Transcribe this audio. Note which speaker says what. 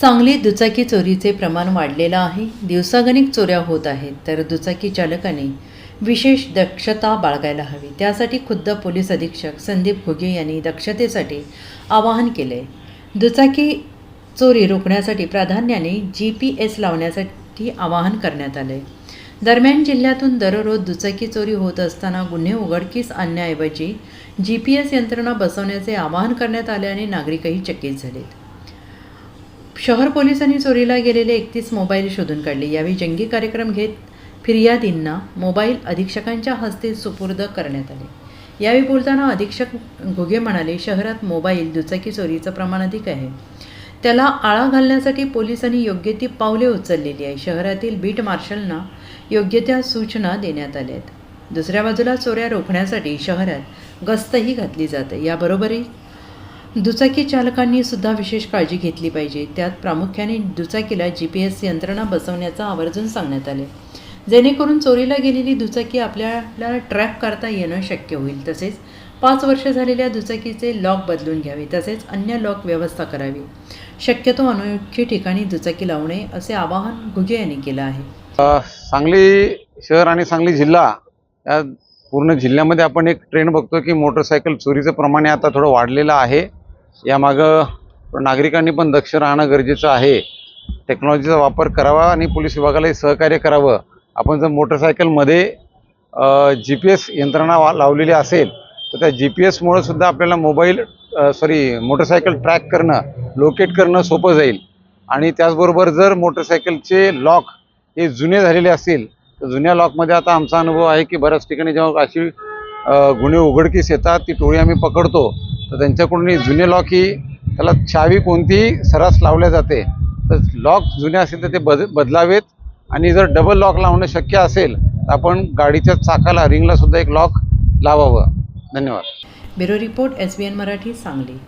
Speaker 1: सांगलीत दुचाकी चोरीचे प्रमाण वाढलेलं आहे. दिवसागणिक चोऱ्या होत आहेत तर दुचाकी चालकाने विशेष दक्षता बाळगायला हवी. त्यासाठी खुद्द पोलीस अधीक्षक संदीप घुगे यांनी दक्षतेसाठी आवाहन केले दुचाकी चोरी रोखण्यासाठी प्राधान्याने जी पी एस लावण्यासाठी आवाहन करण्यात आले दरम्यान जिल्ह्यातून दररोज दुचाकी चोरी होत असताना गुन्हे उघडकीस आणण्याऐवजी जी पी एस यंत्रणा बसवण्याचे आवाहन करण्यात आल्याने नागरिकही चकित झालेत. शहर पोलिसांनी चोरीला गेलेले एकतीस मोबाईल शोधून काढले. यावेळी जंगी कार्यक्रम घेत फिर्यादींना मोबाईल अधीक्षकांच्या हस्ते सुपूर्द करण्यात आले. यावेळी बोलताना अधीक्षक घुगे म्हणाले शहरात मोबाईल दुचाकी चोरीचं प्रमाण अधिक आहे. त्याला आळा घालण्यासाठी पोलिसांनी योग्य ती पावले उचललेली आहे शहरातील बीट मार्शलना योग्य त्या सूचना देण्यात आल्या आहेत. दुसऱ्या बाजूला चोऱ्या रोखण्यासाठी शहरात गस्तही घातली जाते याबरोबरही दुचाकी चालकांनी सुद्धा विशेष काळजी घेतली पाहिजे. त्यात प्रामुख्याने दुचाकीला जी पी एस यंत्रणा बसवण्याचं आवर्जून सांगण्यात आले. जेणेकरून चोरीला गेलेली दुचाकी आपल्याला ट्रॅक करता येणं शक्य होईल. तसेच पाच वर्ष झालेल्या दुचाकीचे लॉक बदलून घ्यावे. तसेच अन्य लॉक व्यवस्था करावी. शक्यतो अनोळखी ठिकाणी दुचाकी लावू नये असे आवाहन घुगे यांनी केलं आहे.
Speaker 2: सांगली शहर आणि सांगली जिल्हा या पूर्ण जिल्ह्यामध्ये आपण एक ट्रेंड बघतो की मोटरसायकल चोरीचं प्रमाण आता थोडं वाढलेलं आहे. यामागं नागरिकांनी पण दक्ष राहणं गरजेचं आहे. टेक्नॉलॉजीचा वापर करावा आणि पोलीस विभागालाही सहकार्य करावं. आपण जर मोटरसायकलमध्ये जी पी एस यंत्रणा वा- लावलेली असेल तर त्या जी पी एसमुळं सुद्धा आपल्याला मोबाईल सॉरी मोटरसायकल ट्रॅक करणं लोकेट करणं सोपं जाईल. आणि त्याचबरोबर जर मोटरसायकलचे लॉक हे जुने झालेले असतील तर जुन्या लॉकमध्ये आता आमचा अनुभव आहे की बऱ्याच ठिकाणी जेव्हा अशी गुन्हे उघडकीस येतात ती टोळी आम्ही पकडतो. तर त्यांच्याकडून जुने लॉक ही त्याला चावी कोणतीही सर्रास लावल्या जाते. तर लॉक जुने असेल तर ते बद बदलावेत. आणि जर डबल लॉक लावणं शक्य असेल तर आपण गाडीच्या चाकाला रिंगला सुद्धा एक लॉक लावावं. धन्यवाद.
Speaker 1: Bureau report S B N Marathi Sangli.